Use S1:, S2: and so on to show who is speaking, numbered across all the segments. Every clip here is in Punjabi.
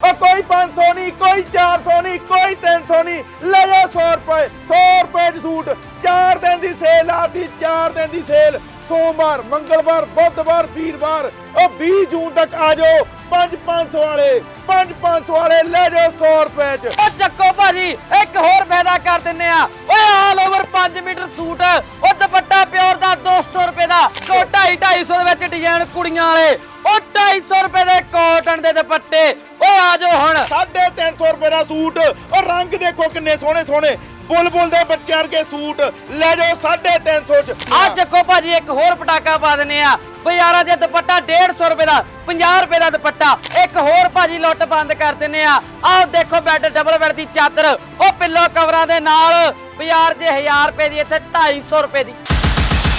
S1: ਉਹ ਕੋਈ 500 ਨਹੀਂ, ਕੋਈ 400 ਨਹੀਂ, ਕੋਈ 300 ਨਹੀਂ। ਲੈ ਜਾ 100 ਰੁਪਏ 100 ਰੁਪਏ ਦੀ ਸੂਟ 4 ਦਿਨ ਦੀ ਸੇਲ ਆਦੀ 4 ਦਿਨ ਦੀ ਸੇਲ ਸੋਮਵਾਰ, ਮੰਗਲਵਾਰ, ਬੁੱਧਵਾਰ, ਵੀਰਵਾਰ, ਉਹ 20 ਜੂਨ ਤੱਕ ਆ ਜਾਓ। 5 500 ਵਾਲੇ 5 500 ਵਾਲੇ ਲੈ ਜਾਓ 100 ਰੁਪਏ ਚ।
S2: ਉਹ ਚੱਕੋ ਭਾਜੀ, ਇੱਕ ਹੋਰ ਫਾਇਦਾ ਕਰ ਦਿੰਨੇ ਆ। ਓਏ ਆਲ ਓਵਰ 5 ਮੀਟਰ ਸੂਟ, ਉਹ ਦੁਪੱਟਾ ਪਿਓਰ ਦਾ 200 ਰੁਪਏ ਦਾ ਕੋ 2.5 250 ਦੇ ਵਿੱਚ ਡਿਜ਼ਾਈਨ ਕੁੜੀਆਂ ਵਾਲੇ। 250 ਰੁਪਏ ਦੇ ਕਾਟਨ ਦੇ ਦੁਪੱਟੇ। ਓ ਆ ਜਾਓ ਹੁਣ।
S1: 350 ਰੁਪਏ ਦਾ ਸੂਟ। ਉਹ ਰੰਗ ਦੇਖੋ ਕਿੰਨੇ ਸੋਹਣੇ ਸੋਹਣੇ। ਬੁਲਬੁਲ ਦੇ ਬੱਚਿਆਂ ਵਰਗੇ ਸੂਟ। ਲੈ ਜਾਓ 350 ਚ।
S2: ਆ ਚੱਕੋ ਭਾਜੀ ਇੱਕ ਹੋਰ ਪਟਾਕਾ ਪਾ ਦਿੰਨੇ ਆ। ਬਾਜ਼ਾਰਾਂ ਦੇ ਦੁਪੱਟਾ 150 ਰੁਪਏ ਦਾ 50 ਰੁਪਏ ਦਾ ਦੁਪੱਟਾ। ਇੱਕ ਹੋਰ ਭਾਜੀ ਲੁੱਟ ਬੰਦ ਕਰ ਦਿੰਨੇ ਆ। ਆਹ ਦੇਖੋ ਬੈੱਡ ਡਬਲ ਬੈੱਡ ਦੀ ਚਾਦਰ। ਉਹ ਪਿੱਲੋ ਕਵਰਾਂ ਦੇ ਨਾਲ। ਬਾਜ਼ਾਰ 'ਚ 1000 ਰੁਪਏ ਦੀ ਇੱਥੇ 250 ਰੁਪਏ ਦੀ।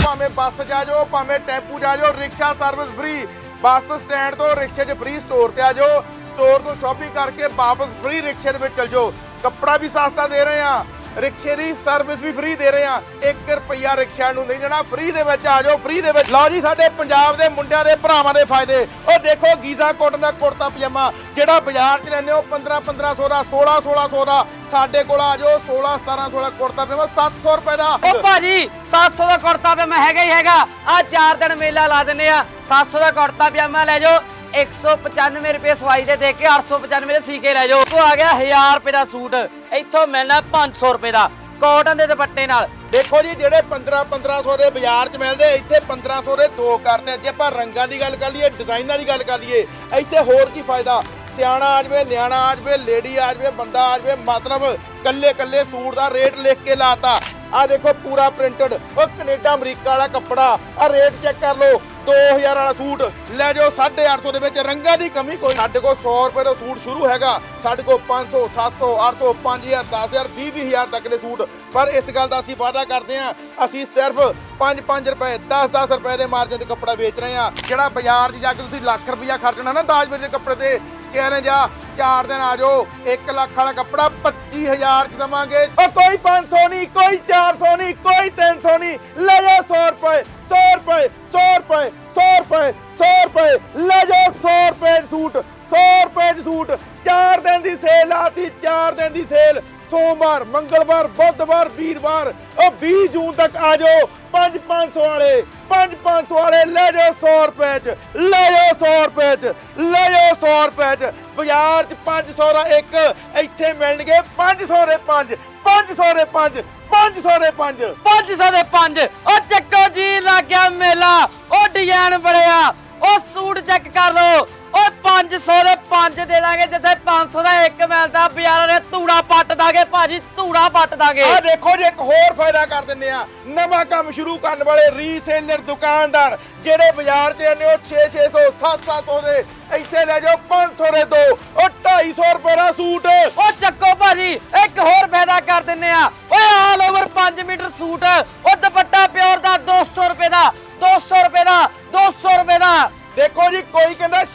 S1: ਭਾਵੇਂ ਬੱਸ ਜਾ ਜਾਓ ਭਾਵੇਂ ਟੈਂਪੂ ਜਾ ਜਾਓ rickshaw service free bus stand ਤੋਂ ਰਿਕਸ਼ੇ 'ਚ ਫ੍ਰੀ ਸਟੋਰ ਤੇ ਆ ਜਾਓ। ਸਟੋਰ ਤੋਂ ਸ਼ਾਪਿੰਗ ਕਰਕੇ ਵਾਪਸ ਫ੍ਰੀ ਰਿਕਸ਼ੇ ਦੇ ਵਿੱਚ ਚਲ ਜਾਓ। ਕੱਪੜਾ ਵੀ ਸਸਤਾ ਦੇ ਰਹੇ ਆ। ਰਿਕਸ਼ੇ ਦੀ ਸਰਵਿਸ ਵੀ ਫ੍ਰੀ ਦੇ ਰਹੇ ਆ 1 ਰੁਪਿਆ ਰਿਕਸ਼ਾ ਨੂੰ ਨਹੀਂ ਦੇਣਾ ਫ੍ਰੀ ਦੇ ਵਿੱਚ ਆ ਜਾਓ, ਫ੍ਰੀ ਦੇ ਵਿੱਚ। ਲਓ ਜੀ, ਸਾਡੇ ਪੰਜਾਬ ਦੇ ਮੁੰਡਿਆਂ ਦੇ ਭਰਾਵਾਂ ਦੇ ਫਾਇਦੇ। ਉਹ ਦੇਖੋ, ਗੀਜ਼ਾ ਕੋਟਨ ਦਾ ਕੁੜਤਾ ਪਜਾਮਾ। ਜਿਹੜਾ ਬਾਜ਼ਾਰ 'ਚ ਲੈਂਦੇ ਹੋ 15 1500 ਦਾ 16 1600 ਦਾ। ਸਾਡੇ ਕੋਲ ਆ ਜਾਓ 16 1700 ਦਾ ਕੁੜਤਾ ਪਜਾਮਾ 700 ਰੁਪਏ ਦਾ।
S2: ਉਹ ਭਾਜੀ 700 ਦਾ ਕੁੜਤਾ ਪਜਾਮਾ ਹੈਗਾ ਹੀ ਹੈਗਾ। ਆ ਚਾਰ ਦਿਨ ਮੇਲਾ ਲਾ ਦਿੰਨੇ ਆ। 700 ਦਾ ਕੁੜਤਾ ਪਜਾਮਾ ਲੈ ਜਾਓ। 195 ਰੁਪਏ ਸਵਾਈ ਦੇ ਦੇ ਕੇ 895 ਦੇ ਸੀ ਲੈ ਜਾਓ। ਉਹ ਆ ਗਿਆ 1000 ਰੁਪਏ ਦਾ ਸੂਟ। ਇੱਥੋਂ ਮਿਲਣਾ 500 ਰੁਪਏ ਦਾ। ਕਾਟਨ ਦੇ ਦੁਪੱਟੇ ਨਾਲ।
S1: ਦੇਖੋ ਜੀ, ਜਿਹੜੇ 15 1500 ਦੇ ਬਾਜ਼ਾਰ 'ਚ ਮਿਲਦੇ, ਇੱਥੇ 1500 ਦੇ ਦੋ ਕਰਦੇ ਜੇ ਆਪਾਂ ਰੰਗਾਂ ਦੀ ਗੱਲ ਕਰ ਲਈਏ, ਡਿਜ਼ਾਈਨਾਂ ਦੀ ਗੱਲ ਕਰ ਲਈਏ, ਇੱਥੇ ਹੋਰ ਕੀ ਫਾਇਦਾ? ਸਿਆਣਾ ਆ ਜਾਵੇ, ਨਿਆਣਾ ਆ ਜਾਵੇ, ਲੇਡੀ ਆ ਜਾਵੇ, ਬੰਦਾ ਆ ਜਾਵੇ, ਮਤਲਬ ਕੱਲੇ ਕੱਲੇ ਸੂਟ ਦਾ ਰੇਟ ਲਿਖ ਕੇ ਲਾਤਾ। ਆ ਦੇਖੋ, ਪੂਰਾ ਪ੍ਰਿੰਟਡ। ਉਹ ਕੈਨੇਡਾ, ਅਮਰੀਕਾ ਵਾਲਾ ਕੱਪੜਾ। ਆ ਰੇਟ ਚੈੱਕ ਕਰ ਲਓ। 2000 ਵਾਲਾ ਸੂਟ ਲੈ ਜਾਓ 850 ਦੇ ਵਿੱਚ ਰੰਗਾਂ ਦੀ ਕਮੀ ਕੋਈ ਸਾਡੇ ਕੋਲ 100 ਰੁਪਏ ਦਾ ਸੂਟ ਸ਼ੁਰੂ ਹੈਗਾ। ਸਾਡੇ ਕੋਲ 500 700 800 5000 10000 20000 ਤੱਕ ਦੇ ਸੂਟ। ਪਰ ਇਸ ਗੱਲ ਦਾ ਅਸੀਂ ਵਾਅਦਾ ਕਰਦੇ ਹਾਂ, ਅਸੀਂ ਸਿਰਫ 5-5 ਰੁਪਏ 10-10 ਰੁਪਏ ਦੇ ਮਾਰਜਨ ਤੇ ਕੱਪੜਾ ਵੇਚ ਰਹੇ ਹਾਂ। ਜਿਹੜਾ ਬਾਜ਼ਾਰ 'ਚ ਜਾ ਕੇ ਤੁਸੀਂ ਲੱਖ ਰੁਪਇਆ ਖਰਚਣਾ ਨਾ ਦਾਜ ਦੇ ਕੱਪੜੇ ਤੇ, ਚੈਲੰਜ ਆ, ਚਾਰ ਦਿਨ ਆ ਜਾਓ 1 ਲੱਖ ਵਾਲਾ ਕੱਪੜਾ 25000 ਚ ਦਵਾਂਗੇ। ਉਹ ਕੋਈ 500 ਨਹੀਂ ਕੋਈ 400 ਨਹੀਂ ਕੋਈ 300 ਨਹੀਂ ਲੈ ਜਾਓ 100 ਰੁਪਏ। 100 ਰੁਪਏ 100 ਰੁਪਏ 100 ਰੁਪਏ 100 ਰੁਪਏ। ਲੈ ਜਾਓ 100 ਰੁਪਏ ਦਾ ਸੂਟ 100 ਰੁਪਏ ਦਾ ਸੂਟ। 4 ਦਿਨ ਦੀ ਸੇਲ ਆਤੀ 4 ਦਿਨ ਦੀ ਸੇਲ ਸੋਮਵਾਰ, ਮੰਗਲਵਾਰ, ਬੁੱਧਵਾਰ, ਵੀਰਵਾਰ, ਉਹ 20 ਜੂਨ ਤੱਕ ਆ ਜਾਓ। 5 500 ਵਾਲੇ 5 500 ਵਾਲੇ, ਲੈ ਜਾਓ 100 ਰੁਪਏ ਚ, ਲੈ ਜਾਓ 100 ਰੁਪਏ ਚ, ਲੈ ਜਾਓ 100 ਰੁਪਏ ਚ। ਬਾਜ਼ਾਰ ਚ 500 ਦਾ ਇੱਕ, ਇੱਥੇ ਮਿਲਣਗੇ 500 ਦੇ 5 500 ਦੇ 5 500 ਦੇ 5
S2: 500 ਦੇ 5 ਉਹ ਚੱਕੋ ਜੀ, ਲੱਗ ਗਿਆ ਮੇਲਾ। ਉਹ ਡਿਜ਼ਾਈਨ ਬੜਿਆ ਉਹ ਸੂਟ ਚੈੱਕ ਕਰ ਲਓ। 500 ਦੇ 5 ਦੇ ਦਾਂਗੇ ਜਿੱਥੇ 500 ਦਾ ਇੱਕ ਮਿਲਦਾ ਬਾਜ਼ਾਰਾਂ ਦੇ ਧੂੜਾ ਪੱਟ ਦਾਂਗੇ ਭਾਜੀ ਧੂੜਾ ਪੱਟ ਦਾਂਗੇ।
S1: ਆ ਦੇਖੋ ਜੀ ਇੱਕ ਹੋਰ ਫਾਇਦਾ ਕਰ ਦਿੰਦੇ ਆ। ਨਵਾਂ ਕੰਮ ਸ਼ੁਰੂ ਕਰਨ ਵਾਲੇ ਰੀਸੇਲਰ ਦੁਕਾਨਦਾਰ ਜਿਹੜੇ ਬਾਜ਼ਾਰ 'ਚ ਆਨੇ ਉਹ 6 600 7 700 ਦੇ। ਇੱਥੇ ਲੈ ਜਾਓ 500 ਦੇ ਦੋ। ਉਹ 250 ਰੁਪਏ ਦਾ ਸੂਟ।
S2: ਉਹ ਚੱਕੋ ਭਾਜੀ ਇੱਕ ਹੋਰ ਫਾਇਦਾ ਕਰ ਦਿੰਨੇ ਆ। ਓਏ ਆਲ ਓਵਰ 5 ਮੀਟਰ ਸੂਟ।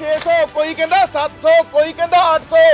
S1: 600 ਕੋਈ ਕਹਿੰਦਾ 700 ਕੋਈ ਕਹਿੰਦਾ 800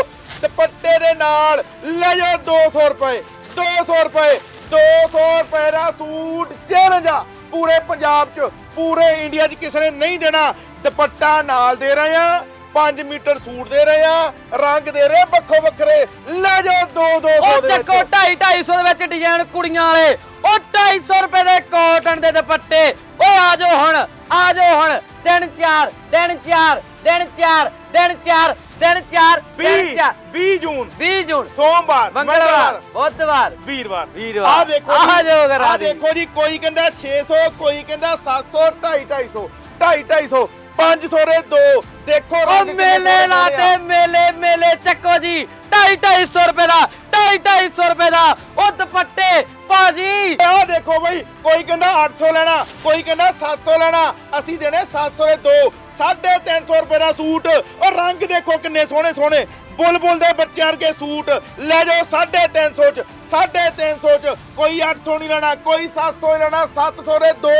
S1: ਦੁਪੱਟੇ ਦੇ ਨਾਲ ਲੈ ਜਾਓ 200 ਰੁਪਏ 200 ਰੁਪਏ 200 ਰੁਪਏ ਦਾ ਸੂਟ ਚੈਲੰਜ ਆ। ਪੂਰੇ ਪੰਜਾਬ 'ਚ ਪੂਰੇ ਇੰਡੀਆ 'ਚ ਕਿਸੇ ਨੇ ਨਹੀਂ ਦੇਣਾ। ਦੁਪੱਟਾ ਨਾਲ ਦੇ ਰਹੇ ਆ 5 ਮੀਟਰ ਸੂਟ ਦੇ ਰਹੇ ਆ ਰੰਗ ਦੇ ਰਹੇ ਵੱਖੋ ਵੱਖਰੇ। ਲੈ ਜਾਓ 2 200
S2: ਉਹ
S1: ਦੇ
S2: ਚੱਕੋ
S1: ਵਿੱਚ।
S2: 2.5 250 ਦੇ ਵਿੱਚ ਡਿਜ਼ਾਈਨ ਕੁੜੀਆਂ ਵਾਲੇ। ਉਹ 250 ਰੁਪਏ ਦੇ ਕਾਟਨ ਦੇ ਦੁਪੱਟੇ। ਓਏ ਆ ਜਾਓ ਹੁਣ ਆ ਜਾਓ ਹੁਣ। ਦਿਨ 4 ਦਿਨ 4 ਦਿਨ 4 ਦਿਨ 4 ਦਿਨ 4 ਦਿਨ
S1: 20
S2: 4
S1: 20 ਜੂਨ।
S2: 20 ਜੂਨ।
S1: ਸੋਮਵਾਰ
S2: ਮੰਗਲਵਾਰ ਬੁੱਧਵਾਰ।
S1: ਵੀਰਵਾਰ।
S2: ਵੀਰਵਾਰ।
S1: ਆ ਦੇਖੋ
S2: ਆ ਜਾਓ ਘਰ
S1: ਆ
S2: ਆ।
S1: ਦੇਖੋ ਜੀ ਕੋਈ ਕਹਿੰਦਾ 600 ਕੋਈ ਕਹਿੰਦਾ 700 250 250 250 500 ਦੇ ਦੋ। ਦੇਖੋ
S2: ਉਹ ਮੇਲੇ ਲਾਤੇ
S1: ਆ।
S2: ਮੇਲੇ ਮੇਲੇ ਚੱਕੋ ਜੀ। 2.5 250 ਰੁਪਏ ਦਾ 2.5 250 ਰੁਪਏ ਦਾ ਉਹ ਦੁਪੱਟੇ ਭਾਜੀ।
S1: ਆਹ ਦੇਖੋ ਬਈ ਕੋਈ ਕਹਿੰਦਾ 800 ਲੈਣਾ ਕੋਈ ਕਹਿੰਦਾ 700 ਲੈਣਾ ਅਸੀਂ ਦੇਣੇ 700 ਦੇ ਦੋ। 350 ਰੁਪਏ ਦਾ ਸੂਟ। ਉਹ ਰੰਗ ਦੇਖੋ ਕਿੰਨੇ ਸੋਹਣੇ ਸੋਹਣੇ। ਬੁਲਬੁਲ ਦੇ ਬੱਚਿਆਂ ਵਰਗੇ ਸੂਟ। ਲੈ ਜਾਓ 350 ਚ। 350 ਚ। ਕੋਈ 800 ਨਹੀਂ ਲੈਣਾ, ਕੋਈ 700 ਹੀ ਲੈਣਾ। 700 ਦੇ ਦੋ।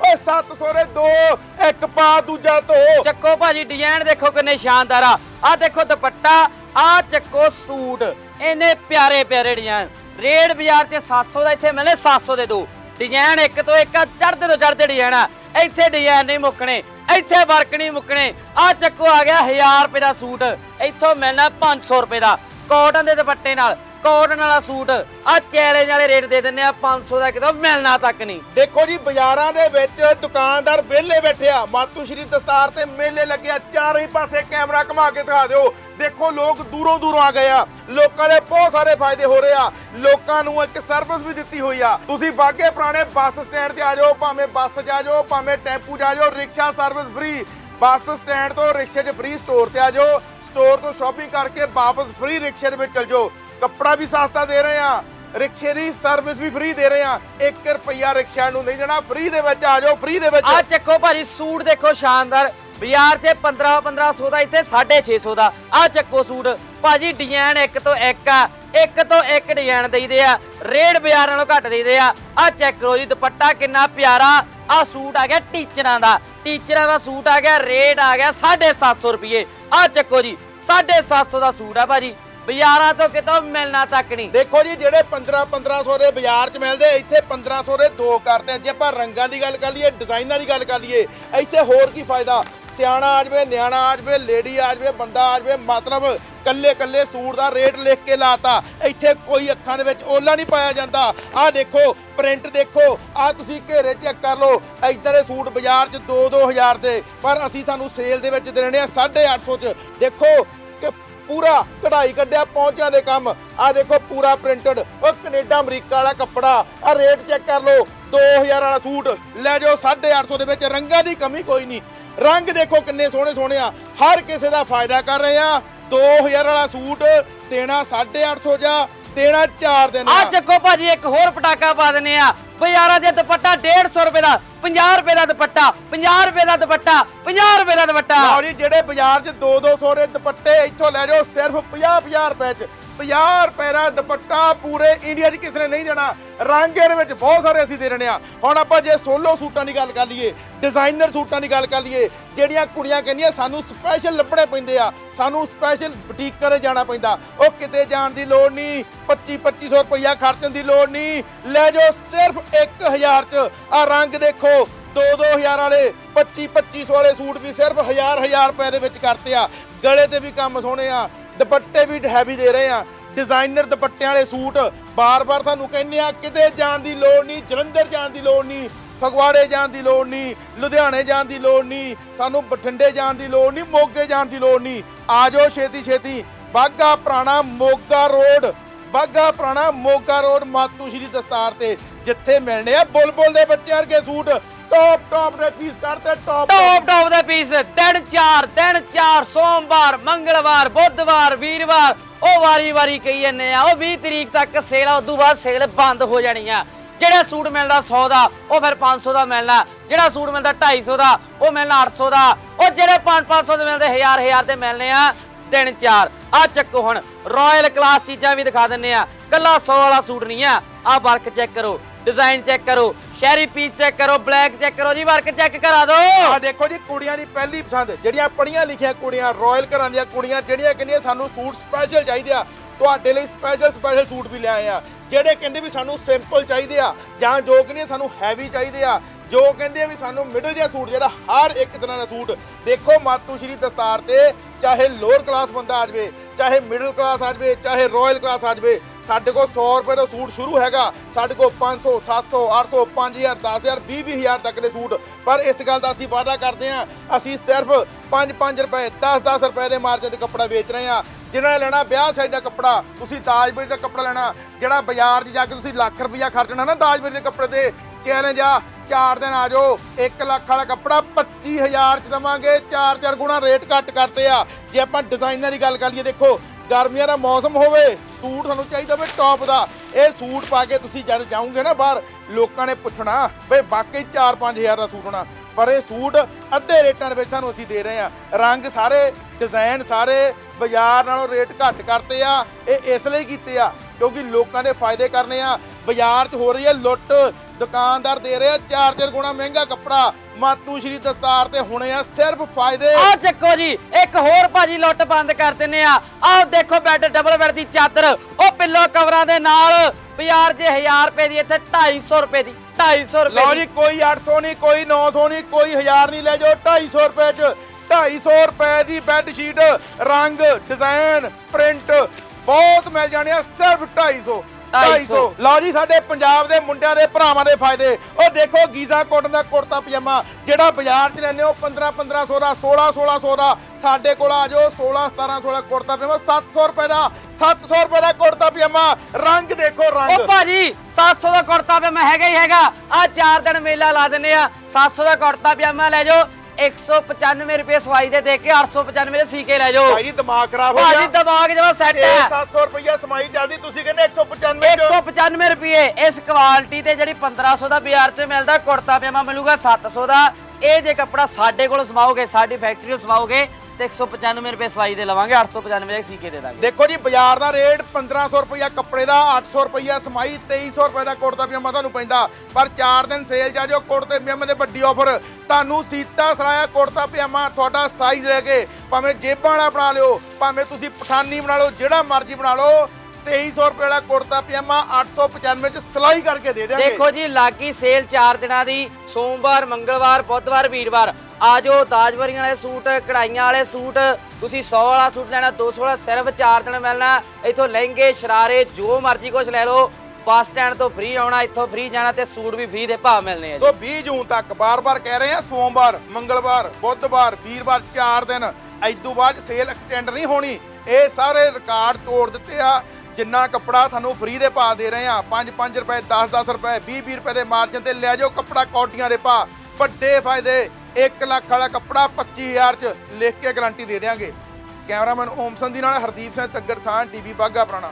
S1: ਓਏ 700 ਦੇ ਦੋ। ਇੱਕ ਪਾ ਦੂਜਾ ਧੋ।
S2: ਚੱਕੋ ਭਾਜੀ ਡਿਜ਼ਾਈਨ ਦੇਖੋ ਕਿੰਨੇ ਸ਼ਾਨਦਾਰ ਆ। ਆ ਦੇਖੋ ਦੁਪੱਟਾ ਆ ਚੱਕੋ ਸੂਟ। ਇੰਨੇ ਪਿਆਰੇ ਪਿਆਰੇ ਡਿਜ਼ਾਈਨ ਰੇਡ ਬਾਜ਼ਾਰ 'ਚ 700 ਦਾ ਇੱਥੇ ਮਿਲੇ 700 ਦੇ ਦੋ। ਡਿਜ਼ਾਈਨ ਇੱਕ ਤੋਂ ਇੱਕ ਚੜਦੇ ਤੋਂ ਚੜਦੇ ਡਿਜ਼ਾਈਨ ਆ। ਇੱਥੇ ਡਿਜ਼ਾਈਨ ਨਹੀਂ ਮੁੱਕਣੇ। ਇੱਥੇ ਵਰਕ ਨਹੀਂ ਮੁੱਕਣੇ। ਆ ਚੱਕੋ ਆ ਗਿਆ 1000 ਰੁਪਏ ਦਾ ਸੂਟ। ਇੱਥੋਂ ਮਿਲਣਾ 500 ਰੁਪਏ ਦਾ। ਕਾਟਨ ਦੇ ਦੁਪੱਟੇ ਨਾਲ। ਕਾਟਨ ਵਾਲਾ ਸੂਟ ਆ ਚੈਲੰਜ ਵਾਲੇ ਰੇਟ ਦੇ ਦਿੰਨੇ ਆ 500 ਦਾ ਕਿਤੋਂ ਮਿਲਣਾ ਤੱਕ ਨਹੀਂ।
S1: ਦੇਖੋ ਜੀ, ਬਾਜ਼ਾਰਾਂ ਦੇ ਵਿੱਚ ਦੁਕਾਨਦਾਰ ਵਿਹਲੇ ਬੈਠੇ ਮਾਤੂ ਸ਼੍ਰੀ ਦਸਤਾਰ ਤੇ ਮੇਲੇ ਲੱਗਿਆ ਚਾਰੇ ਪਾਸੇ ਕੈਮਰਾ ਘੁਮਾ ਕੇ ਦਿਖਾ ਦਿਓ। ਦੇਖੋ, ਲੋਕ ਦੂਰੋਂ ਦੂਰੋਂ ਆ ਗਏ ਆ। ਲੋਕਾਂ ਦੇ ਬਹੁਤ ਸਾਰੇ ਫਾਇਦੇ ਹੋ ਰਹੇ ਆ। ਲੋਕਾਂ ਨੂੰ ਇੱਕ ਸਰਵਿਸ ਵੀ ਦਿੱਤੀ ਹੋਈ ਆ। ਤੁਸੀਂ ਬਾਗੇ ਪੁਰਾਣੇ ਬੱਸ ਸਟੈਂਡ ਤੇ ਆ ਜਾਓ, ਭਾਵੇਂ ਬੱਸ 'ਚ ਆ ਜਾਓ, ਭਾਵੇਂ ਟੈਂਪੂ 'ਚ ਆ ਜਾਓ, rickshaw service free bus stand ਤੋਂ ਰਿਕਸ਼ੇ 'ਚ ਫ੍ਰੀ ਸਟੋਰ ਤੇ ਆ ਜਾਓ। ਸਟੋਰ ਤੋਂ ਸ਼ਾਪਿੰਗ ਕਰਕੇ ਵਾਪਸ ਫ੍ਰੀ ਰਿਕਸ਼ੇ ਦੇ ਵਿੱਚ ਚਲ ਜਾਓ। ਕੱਪੜਾ ਵੀ ਸਸਤਾ ਦੇ ਰਹੇ ਆ ਰਿਕਸ਼ੇ ਦੀ ਸਰਵਿਸ ਵੀ ਫ੍ਰੀ ਦੇ ਰਹੇ ਆ 1 ਰੁਪਿਆ ਰਿਕਸ਼ਾ ਨੂੰ ਨਹੀਂ ਜਾਣਾ ਫ੍ਰੀ ਦੇ ਵਿੱਚ ਆ ਜਾਓ ਫ੍ਰੀ ਦੇ ਵਿੱਚ।
S2: ਆ ਚੱਕੋ ਭਾਜੀ, ਸੂਟ ਦੇਖੋ ਸ਼ਾਨਦਾਰ। ਬਾਜ਼ਾਰ 'ਚ 15 1500 ਦਾ, ਇੱਥੇ 650 ਦਾ। ਆ ਚੱਕੋ ਸੂਟ। ਭਾਜੀ ਡਿਜ਼ਾਈਨ ਇੱਕ ਤੋਂ ਇੱਕ ਆ। ਇੱਕ ਤੋਂ ਇੱਕ ਡਿਜ਼ਾਈਨ ਦੇਈਦੇ ਆ। ਰੇਟ ਬਾਜ਼ਾਰ ਨਾਲੋਂ ਘੱਟ ਦੇਈਦੇ ਆ। ਆ ਚੈੱਕ ਕਰੋ ਜੀ, ਦੁਪੱਟਾ ਕਿੰਨਾ ਪਿਆਰਾ। ਆ ਸੂਟ ਆ ਗਿਆ ਟੀਚਰਾਂ ਦਾ। ਟੀਚਰਾਂ ਦਾ ਸੂਟ ਆ ਗਿਆ, ਰੇਟ ਆ ਗਿਆ 750 ਰੁਪਏ ਆ ਚੱਕੋ ਜੀ 750 ਦਾ ਸੂਟ ਆ ਭਾਜੀ। ਬਾਜ਼ਾਰਾਂ ਤੋਂ ਕਿਤੋਂ ਮਿਲਣਾ ਤੱਕ ਨਹੀਂ।
S1: ਦੇਖੋ ਜੀ, ਜਿਹੜੇ 15 1500 ਦੇ ਬਾਜ਼ਾਰ 'ਚ ਮਿਲਦੇ, ਇੱਥੇ 1500 ਦੇ ਦੋ ਕਰਦੇ ਜੇ ਆਪਾਂ ਰੰਗਾਂ ਦੀ ਗੱਲ ਕਰ ਲਈਏ, ਡਿਜ਼ਾਈਨਾਂ ਦੀ ਗੱਲ ਕਰ ਲਈਏ, ਇੱਥੇ ਹੋਰ ਕੀ ਫਾਇਦਾ? ਸਿਆਣਾ ਆ ਜਾਵੇ, ਨਿਆਣਾ ਆ ਜਾਵੇ, ਲੇਡੀ ਆ ਜਾਵੇ, ਬੰਦਾ ਆ ਜਾਵੇ, ਮਤਲਬ ਕੱਲੇ ਕੱਲੇ ਸੂਟ ਦਾ ਰੇਟ ਲਿਖ ਕੇ ਲਾਤਾ। ਇੱਥੇ ਕੋਈ ਅੱਖਾਂ ਦੇ ਵਿੱਚ ਓਲਾ ਨਹੀਂ ਪਾਇਆ ਜਾਂਦਾ। ਆਹ ਦੇਖੋ, ਪ੍ਰਿੰਟ ਦੇਖੋ, ਆਹ ਤੁਸੀਂ ਘੇਰੇ ਚੈੱਕ ਕਰ ਲਓ, ਇੱਧਰ ਦੇ ਸੂਟ ਬਾਜ਼ਾਰ 'ਚ 2-2000 ਦੇ ਪਰ ਅਸੀਂ ਤੁਹਾਨੂੰ ਸੇਲ ਦੇ ਵਿੱਚ ਦੇ ਰਹੇ ਹਾਂ 850 'ਚ। ਦੇਖੋ ਪੂਰਾ ਕਢਾਈ ਕੱਢਿਆ ਪਹੁੰਚਿਆਂ ਦੇ ਕੰਮ। ਆ ਦੇਖੋ, ਪੂਰਾ ਪ੍ਰਿੰਟਡ ਉਹ ਕੈਨੇਡਾ, ਅਮਰੀਕਾ ਵਾਲਾ ਕੱਪੜਾ। ਆ ਰੇਟ ਚੈੱਕ ਕਰ ਲਓ 2000 ਵਾਲਾ ਸੂਟ। ਲੈ ਜਾਓ 850 ਦੇ ਵਿੱਚ ਰੰਗਾਂ ਦੀ ਕਮੀ ਕੋਈ ਨਹੀਂ। ਰੰਗ ਦੇਖੋ ਕਿੰਨੇ ਸੋਹਣੇ ਸੋਹਣੇ ਆ। ਹਰ ਕਿਸੇ ਦਾ ਫਾਇਦਾ ਕਰ ਰਹੇ ਆ। 2000 ਵਾਲਾ ਸੂਟ, ਦੇਣਾ 850 ਜਾਂ, ਦੇਣਾ 4 ਦਿਨ
S2: ਆ। ਚੱਕੋ ਭਾਜੀ, ਇੱਕ ਹੋਰ ਪਟਾਕਾ ਪਾ ਦਿੰਨੇ ਆ। ਬਾਜ਼ਾਰਾਂ ਚ ਦੁਪੱਟਾ 150 ਰੁਪਏ ਦਾ 50 ਰੁਪਏ ਦਾ ਦੁਪੱਟਾ 50 ਰੁਪਏ ਦਾ ਦੁਪੱਟਾ 50 ਰੁਪਏ ਦਾ ਦੁਪੱਟਾ।
S1: ਲਓ ਜੀ, ਜਿਹੜੇ ਬਾਜ਼ਾਰ 'ਚ 2-200 ਦੇ ਦੁਪੱਟੇ ਇੱਥੋਂ ਲੈ ਜਾਓ, ਸਿਰਫ 50-50 ਰੁਪਏ 'ਚ। 50 ਰੁਪਏ ਦਾ ਦੁਪੱਟਾ ਪੂਰੇ ਇੰਡੀਆ 'ਚ ਕਿਸੇ ਨੇ ਨਹੀਂ ਦੇਣਾ। ਰੰਗ ਇਹਦੇ ਵਿੱਚ ਬਹੁਤ ਸਾਰੇ ਅਸੀਂ ਦੇ ਰਹੇ ਆ ਹੁਣ ਆਪਾਂ ਜੇ ਸੋਲੋ ਸੂਟਾਂ ਦੀ ਗੱਲ ਕਰ ਲਈਏ ਡਿਜ਼ਾਈਨਰ ਸੂਟਾਂ ਦੀ ਗੱਲ ਕਰ ਲਈਏ, ਜਿਹੜੀਆਂ ਕੁੜੀਆਂ ਕਹਿੰਦੀਆਂ ਸਾਨੂੰ ਸਪੈਸ਼ਲ ਲੱਭਣੇ ਪੈਂਦੇ ਆ, ਸਾਨੂੰ ਸਪੈਸ਼ਲ ਬੁਟੀਕ ਕਰੇ ਜਾਣਾ ਪੈਂਦਾ। ਉਹ ਕਿਤੇ ਜਾਣ ਦੀ ਲੋੜ ਨਹੀਂ 25 2500 ਰੁਪਈਆ ਖਰਚਣ ਦੀ ਲੋੜ ਨਹੀਂ। ਲੈ ਜਾਓ ਸਿਰਫ 1000 'ਚ। ਆ ਰੰਗ ਦੇਖੋ 2-2000 ਵਾਲੇ 25-2500 ਵਾਲੇ ਸੂਟ ਵੀ ਸਿਰਫ 1000-1000 ਰੁਪਏ ਦੇ ਵਿੱਚ ਕਰਤੇ ਆ। ਗਲੇ ਤੇ ਵੀ ਕੰਮ ਸੋਹਣੇ ਆ, ਦੁਪੱਟੇ ਵੀ ਹੈਵੀ ਦੇ ਰਹੇ ਆ। ਡਿਜ਼ਾਈਨਰ ਦੁਪੱਟਿਆਂ ਵਾਲੇ ਸੂਟ ਬਾਰ-ਬਾਰ ਤੁਹਾਨੂੰ ਕਹਿੰਦੇ ਆ, ਕਿਤੇ ਜਾਣ ਦੀ ਲੋੜ ਨਹੀਂ, ਜਲੰਧਰ ਜਾਣ ਦੀ ਲੋੜ ਨਹੀਂ, ਫਗਵਾੜੇ ਜਾਣ ਦੀ ਲੋੜ ਨਹੀਂ, ਲੁਧਿਆਣੇ ਜਾਣ ਦੀ ਲੋੜ ਨਹੀਂ, ਤੁਹਾਨੂੰ ਬਠਿੰਡੇ ਜਾਣ ਦੀ ਲੋੜ ਨਹੀਂ, ਮੋਗੇ ਜਾਣ ਦੀ ਲੋੜ ਨਹੀਂ। ਆ ਛੇਤੀ ਛੇਤੀ। ਬਾਗਾ ਪੁਰਾਣਾ ਮੋਗਾ ਰੋਡ ਬਾਗਾ ਪੁਰਾਣਾ ਮੋਗਾ ਰੋਡ ਮਾਤੂ ਸ਼੍ਰੀ ਦਸਤਾਰ ਤੇ, ਜਿੱਥੇ ਮਿਲਣੇ ਆ ਬੁਲਬੁਲ ਦੇ ਬੱਚਿਆਂ ਵਰਗੇ ਸੂਟ। ਟੌਪ ਟੌਪ ਦੇ ਪੀਸ ਕਰਤੇ ਟੌਪ
S2: ਟੌਪ ਟੌਪ ਦੇ ਪੀਸ ਦਿਨ 4 ਦਿਨ 4 ਸੋਮਵਾਰ, ਮੰਗਲਵਾਰ, ਬੁੱਧਵਾਰ, ਵੀਰਵਾਰ ਉਹ ਵਾਰੀ ਵਾਰੀ ਕਹੀ ਜਾਂਦੇ ਆ, ਉਹ 20 ਤਰੀਕ ਤੱਕ ਸੇਲ ਆ, ਉਦੋਂ ਬਾਅਦ ਸੇਲ ਬੰਦ ਹੋ ਜਾਣੀ ਆ। ਜਿਹੜਾ ਸੂਟ ਮਿਲਦਾ 100 ਦਾ, ਉਹ ਫਿਰ 500 ਦਾ ਮਿਲਣਾ। ਜਿਹੜਾ ਸੂਟ ਮਿਲਦਾ 250 ਦਾ, ਉਹ ਮਿਲਣਾ 800 ਦਾ। ਉਹ ਜਿਹੜੇ 5-500 ਦੇ ਮਿਲਦੇ 1000 1000 ਦੇ ਮਿਲਨੇ ਆ, ਤਿੰਨ ਚਾਰ। ਆ ਚੱਕੋ ਹੁਣ ਰਾਇਲ ਕਲਾਸ ਚੀਜ਼ਾਂ ਵੀ ਦਿਖਾ ਦਿੰਨੇ ਆ। ਕੱਲਾ 100 ਵਾਲਾ ਸੂਟ ਨਹੀਂ ਆ। ਆ ਵਰਕ ਚੈੱਕ ਕਰੋ ਡਿਜ਼ਾਈਨ ਚੈੱਕ ਕਰੋ। ਸ਼ਹਿਰੀ ਪੀਸ ਚੈੱਕ ਕਰੋ ਬਲੈਕ ਚੈੱਕ ਕਰੋ ਜੀ ਵਰਕ ਚੈੱਕ ਕਰਾ ਦਿਓ।
S1: ਆ ਦੇਖੋ ਜੀ, ਕੁੜੀਆਂ ਦੀ ਪਹਿਲੀ ਪਸੰਦ, ਜਿਹੜੀਆਂ ਪੜੀਆਂ ਲਿਖੀਆਂ ਕੁੜੀਆਂ ਰਾਇਲ ਘਰਾਂ ਦੀਆਂ ਕੁੜੀਆਂ, ਜਿਹੜੀਆਂ ਕਹਿੰਦੀਆਂ ਸਾਨੂੰ ਸੂਟ ਸਪੈਸ਼ਲ ਚਾਹੀਦੇ ਆ, ਤੁਹਾਡੇ ਲਈ ਸਪੈਸ਼ਲ ਸਪੈਸ਼ਲ ਸੂਟ ਵੀ ਲਿਆਏ ਆ। ਜਿਹੜੇ ਕਹਿੰਦੇ ਵੀ ਸਾਨੂੰ ਸਿੰਪਲ ਚਾਹੀਦੇ ਆ, ਜਾਂ ਜੋ ਕਹਿੰਦੇ ਸਾਨੂੰ ਹੈਵੀ ਚਾਹੀਦੇ ਆ, ਜੋ ਕਹਿੰਦੇ ਆ ਵੀ ਸਾਨੂੰ ਮਿਡਲ ਜਿਹਾ ਸੂਟ, ਜਿਹੜਾ ਹਰ ਇੱਕ ਤਰ੍ਹਾਂ ਦਾ ਸੂਟ, ਦੇਖੋ ਮਾਤੂ ਸ਼੍ਰੀ ਦਸਤਾਰ ਤੇ, ਚਾਹੇ ਲੋਅਰ ਕਲਾਸ ਬੰਦਾ ਆ ਜਾਵੇ, ਚਾਹੇ ਮਿਡਲ ਕਲਾਸ ਆ ਜਾਵੇ, ਚਾਹੇ ਰਾਇਲ ਕਲਾਸ ਆ ਜਾਵੇ ਸਾਡੇ ਕੋਲ 100 ਰੁਪਏ ਦਾ ਸੂਟ ਸ਼ੁਰੂ ਹੈਗਾ। ਸਾਡੇ ਕੋਲ 500 700 800 5000 10000 20000 ਤੱਕ ਦੇ ਸੂਟ। ਪਰ ਇਸ ਗੱਲ ਦਾ ਅਸੀਂ ਵਾਅਦਾ ਕਰਦੇ ਹਾਂ, ਅਸੀਂ ਸਿਰਫ 5-5 ਰੁਪਏ 10-10 ਰੁਪਏ ਦੇ ਮਾਰਜਨ ਤੇ ਕੱਪੜਾ ਵੇਚ ਰਹੇ ਹਾਂ। ਜਿਹਨਾਂ ਨੇ ਲੈਣਾ ਵਿਆਹ ਸਾਈਡ ਦਾ ਕੱਪੜਾ, ਤੁਸੀਂ ਤਾਜਪੁਰ ਦਾ ਕੱਪੜਾ ਲੈਣਾ, ਜਿਹੜਾ ਬਾਜ਼ਾਰ 'ਚ ਜਾ ਕੇ ਤੁਸੀਂ ਲੱਖ ਰੁਪਇਆ ਖਰਚਣਾ ਨਾ ਤਾਜਪੁਰ ਦੇ ਕੱਪੜੇ ਤੇ ਚੈਲੰਜ ਆ, ਚਾਰ ਦਿਨ ਆ ਜਾਓ 1 ਲੱਖ ਵਾਲਾ ਕੱਪੜਾ 25000 ਚ ਦਵਾਂਗੇ 4-4 ਗੁਣਾ ਰੇਟ ਘੱਟ ਕਰਤੇ ਆ। ਜੇ ਆਪਾਂ ਡਿਜ਼ਾਈਨਰ ਦੀ ਗੱਲ ਕਰ ਲਈਏ, ਦੇਖੋ ਗਰਮੀਆਂ ਦਾ ਮੌਸਮ ਹੋਵੇ, ਸੂਟ ਤੁਹਾਨੂੰ ਚਾਹੀਦਾ ਹੋਵੇ ਟੌਪ ਦਾ। ਇਹ ਸੂਟ ਪਾ ਕੇ ਤੁਸੀਂ ਜਦ ਜਾਓਗੇ ਨਾ ਬਾਹਰ, ਲੋਕਾਂ ਨੇ ਪੁੱਛਣਾ, ਬਈ ਵਾਕਈ 4-5000 ਦਾ ਸੂਟ ਹੋਣਾ। ਪਰ ਇਹ ਸੂਟ ਅੱਧੇ ਰੇਟਾਂ ਦੇ ਵਿੱਚ ਸਾਨੂੰ ਅਸੀਂ ਦੇ ਰਹੇ ਆ ਰੰਗ ਸਾਰੇ ਡਿਜ਼ਾਈਨ ਸਾਰੇ, ਬਾਜ਼ਾਰ ਨਾਲੋਂ ਰੇਟ ਘੱਟ ਕਰਤੇ ਆ, ਇਹ ਇਸ ਲਈ ਕੀਤੇ ਆ, ਕਿਉਂਕਿ ਲੋਕਾਂ ਦੇ ਫਾਇਦੇ ਕਰਨੇ ਆ। ਬਾਜ਼ਾਰ 'ਚ ਹੋ ਰਹੀ ਹੈ ਲੁੱਟ ਦੁਕਾਨਦਾਰ ਦੇ ਰਹੇ ਆ 4-4 ਗੁਣਾ ਮਹਿੰਗਾ ਕੱਪੜਾ। ਮਾਤੂ ਸ਼੍ਰੀ ਦਸਤਾਰ ਤੇ ਹੁਣੇ ਆ ਸਿਰਫ ਫਾਇਦੇ।
S2: ਆ ਚੱਕੋ ਜੀ ਇੱਕ ਹੋਰ ਭਾਜੀ ਲੁੱਟ ਬੰਦ ਕਰ ਦਿੰਨੇ ਆ। ਆਹ ਦੇਖੋ ਬੈੱਡ ਡਬਲ ਬੈੱਡ ਦੀ ਚਾਦਰ। ਉਹ ਪਿੱਲੋ ਕਵਰਾਂ ਦੇ ਨਾਲ ਬਾਜ਼ਾਰ 'ਚ 1000 ਰੁਪਏ ਦੀ ਇੱਥੇ 250 ਰੁਪਏ ਦੀ 250
S1: ਲਓ
S2: ਰੁਪਏ
S1: ਜੀ
S2: ਦੀ।
S1: ਕੋਈ 800 ਨਹੀਂ ਕੋਈ 900 ਨਹੀਂ ਕੋਈ 1000 ਨਹੀਂ ਲੈ ਜਾਓ 250 ਰੁਪਏ ਚ। 250 ਰੁਪਏ ਦੀ ਬੈੱਡ ਸ਼ੀਟ ਰੰਗ ਡਿਜ਼ਾਈਨ ਪ੍ਰਿੰਟ ਬਹੁਤ ਮਿਲ ਜਾਣੇ ਆ ਸਿਰਫ 250 250 ਲਓ ਜੀ ਸਾਡੇ ਪੰਜਾਬ ਦੇ ਮੁੰਡਿਆਂ ਦੇ ਭਰਾਵਾਂ ਦੇ ਫਾਇਦੇ। ਉਹ ਦੇਖੋ ਗੀਜ਼ਾ ਕੋਟਨ ਦਾ ਕੁੜਤਾ ਪਜਾਮਾ ਜਿਹੜਾ ਬਾਜ਼ਾਰ 'ਚ ਲੈਂਦੇ ਹੋ 15 1500 ਦਾ 16 1600 ਦਾ ਸਾਡੇ ਕੋਲ ਆ ਜਾਓ 16 1700 ਦਾ ਕੁੜਤਾ ਪਜਾਮਾ 700 ਰੁਪਏ ਦਾ 700 ਰੁਪਏ ਦਾ ਕੁੜਤਾ ਪਜਾਮਾ। ਰੰਗ ਦੇਖੋ ਰੰਗ।
S2: ਉਹ ਭਾਜੀ 700 ਦਾ ਕੁੜਤਾ ਪਜਾਮਾ ਹੈਗਾ ਹੀ ਹੈਗਾ। ਆ ਚਾਰ ਦਿਨ ਮੇਲਾ ਲਾ ਦਿੰਨੇ ਆ। 700 ਦਾ ਕੁੜਤਾ ਪਜਾਮਾ ਲੈ ਜਾਓ। 195 ਰੁਪਏ ਸਵਾਈ ਦੇ ਦੇ ਕੇ 895 ਦੇ ਸੀਕੇ ਲੈ ਜਾਓ।
S1: ਭਾਈ ਜੀ ਦਿਮਾਗ ਖਰਾਬ ਹੋ
S2: ਭਾਜੀ
S1: ਗਿਆ।
S2: ਦਿਮਾਗ ਜਮਾ ਸੈੱਟ ਹੈ।
S1: 700 ਰੁਪਇਆ ਸਮਾਈ ਚੱਲਦੀ ਤੁਸੀਂ ਕਹਿੰਦੇ 195 ਚ।
S2: 195 ਰੁਪਏ ਇਸ ਕੁਆਲਿਟੀ ਤੇ ਜਿਹੜੀ 1500 ਦਾ ਬਾਜ਼ਾਰ 'ਚ ਮਿਲਦਾ ਕੁੜਤਾ ਪਜਾਮਾ ਮਿਲੂਗਾ 700 ਦਾ। ਇਹ ਜੇ ਕੱਪੜਾ ਸਾਡੇ ਕੋਲ ਸਵਾਓਗੇ ਸਾਡੀ ਫੈਕਟਰੀ ਤੋਂ ਸਵਾਓਗੇ ਤੇ 195 ਰੁਪਏ ਸਵਾਈ ਦੇ ਲਵਾਂਗੇ 895 ਦੇ ਸੀਕੇ ਦੇ ਦਾਂਗੇ।
S1: ਦੇਖੋ ਜੀ ਬਾਜ਼ਾਰ ਦਾ ਰੇਟ 1500 ਰੁਪਇਆ ਕੱਪੜੇ ਦਾ 800 ਰੁਪਇਆ ਸਮਾਈ 2300 ਰੁਪਏ ਦਾ ਕੁੜਤਾ ਪਜਾਮਾ ਤੁਹਾਨੂੰ ਪੈਂਦਾ। ਪਰ 4 ਦਿਨ ਸੇਲ ਜਾ ਜੋ ਕੁੜਤੇ ਪਜਾਮੇ ਦੇ ਵੱਡੀ ਆਫਰ ਤੁਹਾਨੂੰ ਸੀਤਾ ਸਰਾਇਆ ਕੁੜਤਾ ਪਜਾਮਾ ਤੁਹਾਡਾ ਸਾਈਜ਼ ਲੈ ਕੇ ਭਾਵੇਂ ਜੇਬਾਂ ਵਾਲਾ ਬਣਾ ਲਿਓ ਭਾਵੇਂ ਤੁਸੀਂ ਪਠਾਨੀ ਬਣਾ ਲਓ ਜਿਹੜਾ ਮਰਜ਼ੀ ਬਣਾ ਲਓ 2300 ਰੁਪਏ ਦਾ ਕੁੜਤਾ ਪਜਾਮਾ 895 ਚ ਸਿਲਾਈ ਕਰਕੇ ਦੇ ਦਿਆਂਗੇ।
S2: ਦੇਖੋ ਜੀ ਲਾਗੀ ਸੇਲ 4 ਦਿਨਾਂ ਦੀ ਸੋਮਵਾਰ ਮੰਗਲਵਾਰ ਬੁੱਧਵਾਰ ਵੀਰਵਾਰ। ਆਜੋ ਦਾਜਵਰੀਆਂ ਵਾਲੇ ਸੂਟ, ਕਢਾਈਆਂ ਵਾਲੇ ਸੂਟ। ਤੁਸੀਂ 100 ਵਾਲਾ ਸੂਟ ਲੈਣਾ 200 ਵਾਲਾ, ਸਿਰਫ 4 ਦਿਨ ਮਿਲਣਾ। ਇੱਥੋਂ ਲਹਿੰਗੇ, ਸ਼ਰਾਰੇ, ਜੋ ਮਰਜ਼ੀ ਕੁਝ ਲੈ ਲਓ। ਬੱਸ ਸਟੈਂਡ ਤੋਂ ਫ੍ਰੀ ਆਉਣਾ, ਇੱਥੋਂ ਫ੍ਰੀ ਜਾਣਾ ਤੇ ਸੂਟ ਵੀ ਫ੍ਰੀ ਦੇ ਭਾਅ ਮਿਲਨੇ ਆ ਜੀ।
S1: ਸੋ 20 ਜੂਨ ਤੱਕ ਬਾਰ-ਬਾਰ ਕਹਿ ਰਹੇ ਆ, ਸੋਮਵਾਰ, ਮੰਗਲਵਾਰ, ਬੁੱਧਵਾਰ, ਵੀਰਵਾਰ 4 ਦਿਨ। ਐਦੋਂ ਬਾਅਦ ਸੇਲ ਐਕਸਟੈਂਡ ਨਹੀਂ ਹੋਣੀ। ਇਹ ਸਾਰੇ ਰਿਕਾਰਡ ਤੋੜ ਦਿੱਤੇ ਆ। ਜਿੰਨਾ ਕੱਪੜਾ ਤੁਹਾਨੂੰ ਫ੍ਰੀ ਦੇ ਭਾਅ ਦੇ ਰਹੇ ਆ 5-5 ਰੁਪਏ 10-10 ਰੁਪਏ 20-20 ਰੁਪਏ ਦੇ ਮਾਰਜਨ ਤੇ ਲੈ ਜਾਓ ਕੱਪੜਾ ਕੋਟੀਆਂ ਦੇ ਭਾਅ। ਵੱਡੇ ਫਾਇਦੇ। 1 ਲੱਖ ਵਾਲਾ ਕੱਪੜਾ 25000 ਚ ਲਿਖ ਕੇ ਗਾਰੰਟੀ ਦੇ ਦੇਵਾਂਗੇ ਕੈਮਰਾਮੈਨ ਓਮਸਨ ਦੀ ਨਾਲ ਹਰਦੀਪ ਸਿੰਘ ਤੱਗੜ ਸਾਹ ਟੀਵੀ ਬਾਗਾ ਪੁਰਾਣਾ।